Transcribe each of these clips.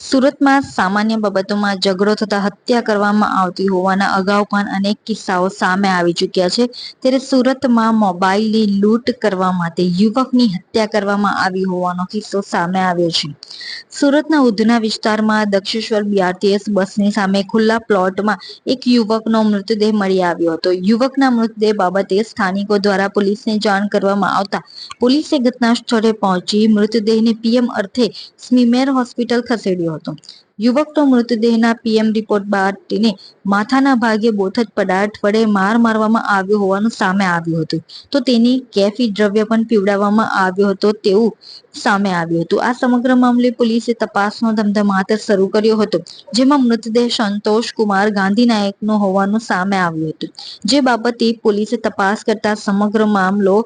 સુરતમાં સામાન્ય બાબતોમાં ઝઘડો થતા હત્યા કરવામાં આવતી હોવાના અગાઉ પણ અનેક કિસ્સાઓ સામે આવી ચૂક્યા છે. ત્યારે સુરતમાં મોબાઈલની લૂંટ કરવા માટે યુવકની હત્યા કરવામાં આવી હોવાનો કિસ્સો સામે આવ્યો છે. સુરતના ઉધના વિસ્તારમાં દક્ષેશ્વર બીઆરટીએસ બસની સામે ખુલ્લા પ્લોટમાં એક યુવકનો મૃતદેહ મળી આવ્યો હતો. યુવકના મૃતદેહ બાબતે સ્થાનિકો દ્વારા પોલીસને જાણ કરવામાં આવતા પોલીસે ઘટના સ્થળે પહોંચી મૃતદેહને પીએમ અર્થે સ્મીમેર હોસ્પિટલ ખસેડ્યો. હતો. યુવકનો મૃતદેહના પીએમ રિપોર્ટ બાદ તેને માથાના ભાગે બોથજ પદાર્થ વડે માર મારવામાં આવ્યો હોવાનું સામે આવ્યું હતું. તો તેની કેફી દ્રવ્ય પણ પીવડાવવામાં આવ્યો હતો તેવું સામે આવ્યું હતું. આ સમગ્ર મામલે પોલીસે તપાસનો ધમધમાટ શરૂ કર્યો હતો, જેમાં મૃતદેહ સંતોષ કુમાર ગાંધી નાયકનો હોવાનું સામે આવ્યું હતું. જે બાબતે પોલીસે તપાસ કરતા સમગ્ર મામલો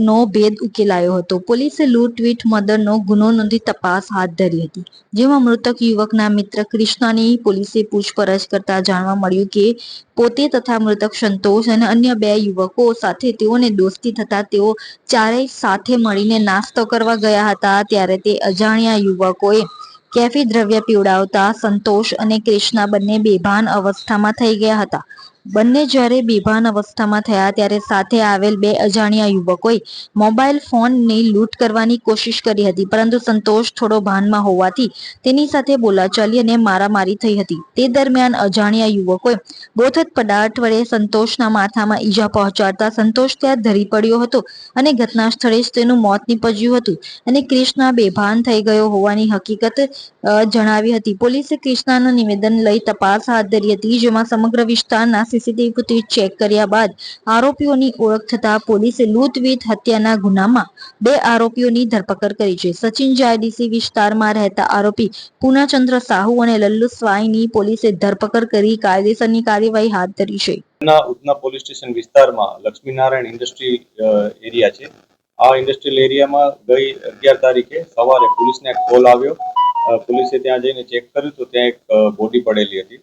નો ભેદ ઉકેલાયો હતો. પોલીસે લૂંટવીટ મર્ડરનો ગુનો નોંધી તપાસ હાથ ધરી હતી. જેમાં મૃતક યુવકના મિત્ર કૃષ્ણની પોલીસે પૂછપરછ કરતા જાણવા મળ્યું કે પોતે તથા મૃતક સંતોષ અને અન્ય બે યુવકો સાથે તેઓને દોસ્તી થતા તેઓ ચારેય સાથે મળીને નાસ્તો કરવા ગયા હતા ત્યારે તે અજાણ્યા યુવકોએ કેફી દ્રવ્ય પીવડાવતા સંતોષ અને કૃષ્ણા બંને બેભાન અવસ્થામાં થઈ ગયા હતા. બંને જ્યારે બેભાન અવસ્થામાં થયા ત્યારે સાથે આવેલ બે અજાણ્યા યુવકોએ મોબાઈલ ફોનની લૂંટ કરવાની કોશિશ કરી હતી. પરંતુ સંતોષ થોડો ભાનમાં હોવાથી તેની સાથે બોલાચાલી અને મારામારી થઈ હતી. તે દરમિયાન અજાણ્યા યુવકોએ ગોથત પદાર્થ વડે સંતોષના માથામાં ઈજા પહોંચાડતા સંતોષ ત્યાં ધરી પડ્યો હતો અને ઘટના સ્થળે જ તેનું મોત નીપજ્યું હતું અને ક્રિષ્ના બેભાન થઈ ગયો હોવાની હકીકત જણાવી હતી. પોલીસે કૃષ્ણાનું નિવેદન લઈ તપાસ હાથ ધરી હતી, જેમાં સમગ્ર વિસ્તારના સીસીટીવી ફૂટેજ ચેક કર્યા બાદ આરોપીઓની ઓળખ થતા પોલીસે લૂંટવીત હત્યાના ગુનામાં બે આરોપીઓની ધરપકડ કરી છે. સચિન જાયડીસી વિસ્તારમાં રહેતા આરોપી પૂર્ણચંદ્ર સાહુ અને લલ્લુ સ્વાઈની પોલીસે ધરપકડ કરી કાયદેસરની કાર્યવાહી હાથ ધરી છે. ઉધના પોલીસ સ્ટેશન વિસ્તારમાં લક્ષ્મીનારાયણ ઇન્ડસ્ટ્રી એરિયા છે. આ ઇન્ડસ્ટ્રીયલ એરિયામાં ગઈ અગિયાર તારીખે સવારે પોલીસને કોલ આવ્યો. પોલીસે ત્યાં જઈને ચેક કર્યું તો ત્યાં એક બોડી પડેલી હતી.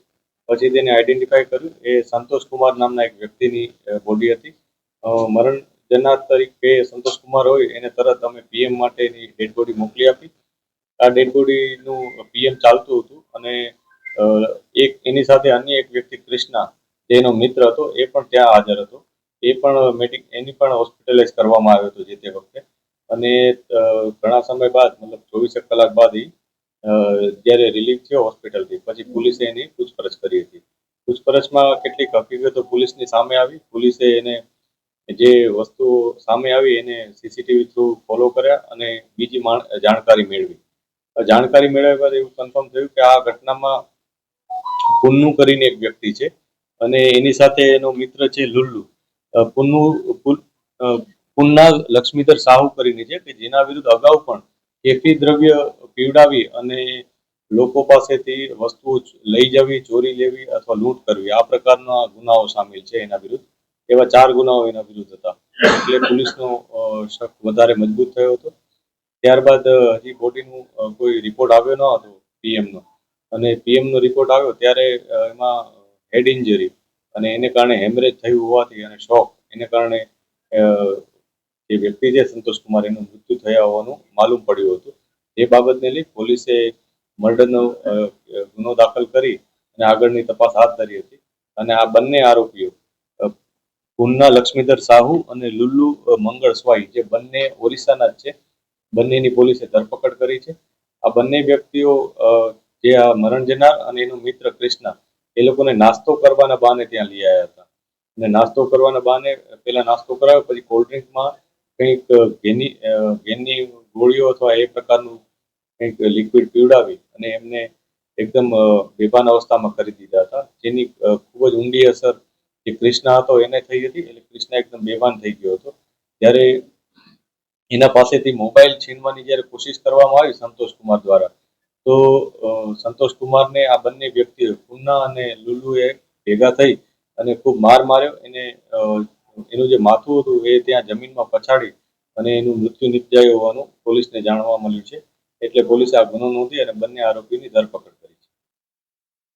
પછી તેને આઈડેન્ટિફાય કર્યું એ સંતોષ કુમાર નામના એક વ્યક્તિની બોડી હતી. મરણ જનાર તરીકે સંતોષ કુમાર હોય એને તરત અમે પીએમ માટેની ડેડ બોડી મોકલી આપી. આ ડેડ બોડીનું પીએમ ચાલતું હતું અને એક એની સાથે અન્ય એક વ્યક્તિ ક્રિષ્ના, જેનો મિત્ર હતો, એ પણ ત્યાં હાજર હતો. એ પણ મેડિક એની પણ હોસ્પિટલાઇઝ કરવામાં આવ્યો હતો જે તે વખતે. અને ઘણા સમય બાદ, મતલબ ચોવીસેક કલાક બાદ એ જ્યારે રિલીવ થયો હોસ્પિટલથી પછી પોલીસે એની પૂછપરછ કરી હતી. પૂછપરછમાં કેટલીક હકીકતો પોલીસની સામે આવી. પોલીસે એને જે વસ્તુઓ સામે આવી એને સીસીટીવી થ્રુ ફોલો કર્યા અને બીજી જાણકારી મેળવી. જાણકારી મેળવ્યા બાદ એવું કન્ફર્મ થયું કે આ ઘટનામાં પુન્નુ કરીને એક વ્યક્તિ છે અને એની સાથે એનો મિત્ર છે લુલ્લુ. પુન્નુ પુન્ના લક્ષ્મીધર સાહુ કરીને છે કે જેના વિરુદ્ધ અગાઉ પણ કેફી દ્રવ્ય પીવડાવી અને લોકો પાસેથી વસ્તુઓ લઈ જવી, ચોરી લેવી અથવા લૂંટ કરવી. આ પ્રકારના ગુનાઓ સામેલ છે એના વિરુદ્ધ. એવા ચાર ગુનાઓ એના વિરુદ્ધ હતા. એટલે પોલીસનો શક વધારે મજબૂત થયો હતો. ત્યારબાદ હજી બોડીનું કોઈ રિપોર્ટ આવ્યો ન હતો પીએમનો. અને પીએમનો રિપોર્ટ આવ્યો ત્યારે એમાં હેડ ઇન્જરી અને એને કારણે હેમરેજ થયું હોવાથી અને શોક. એને કારણે જે વ્યક્તિ છે સંતોષ એનું મૃત્યુ થયા હોવાનું માલુમ પડ્યું હતું. એ બાબતને લઈ પોલીસે મર્ડરનો ગુનો દાખલ કરી અને આગળની તપાસ હાથ ધરી હતી. અને આ બંને આરોપીઓ અ, લક્ષ્મીધર સાહુ અને લુલ્લુ મંગળ સ્વાઈ જે બંને ઓરિસ્સાના જ છે બંનેની પોલીસે ધરપકડ કરી છે. આ બંને વ્યક્તિઓ જે આ મરણ જનાર અને એનો મિત્ર ક્રિષ્ના એ લોકોને નાસ્તો કરવાના બહાને ત્યાં લઈ આવ્યા હતા. અને નાસ્તો કરવાના બહાને પહેલા નાસ્તો કરાવ્યો પછી કોલ્ડ ડ્રિંકમાં કંઈક ઘેની ઘેનની ગોળીઓ અથવા એ પ્રકારનું કંઈક લિક્વિડ પીવડાવી અને એમને એકદમ બેભાન અવસ્થામાં કરી દીધા હતા. જેની ખૂબ જ ઊંડી અસર જે કૃષ્ણ હતો, એને થઈ હતી. એટલે કૃષ્ણ એકદમ બેભાન થઈ ગયો હતો. જ્યારે એના પાસેથી મોબાઈલ છીનવાની જ્યારે કોશિશ કરવામાં આવી સંતોષ કુમાર દ્વારા, તો સંતોષકુમારને સંતોષ કુમારને આ બંને વ્યક્તિઓ, પુન્ના અને લુલુએ ભેગા થઈ અને ખૂબ માર માર્યો. એને એનું જે માથું હતું એ ત્યાં જમીનમાં પછાડી અને એનું મૃત્યુ નિપજાયું હોવાનું પોલીસને જાણવા મળ્યું છે. એટલે પોલીસે આ ગુનો નોંધી અને બંને આરોપીની ધરપકડ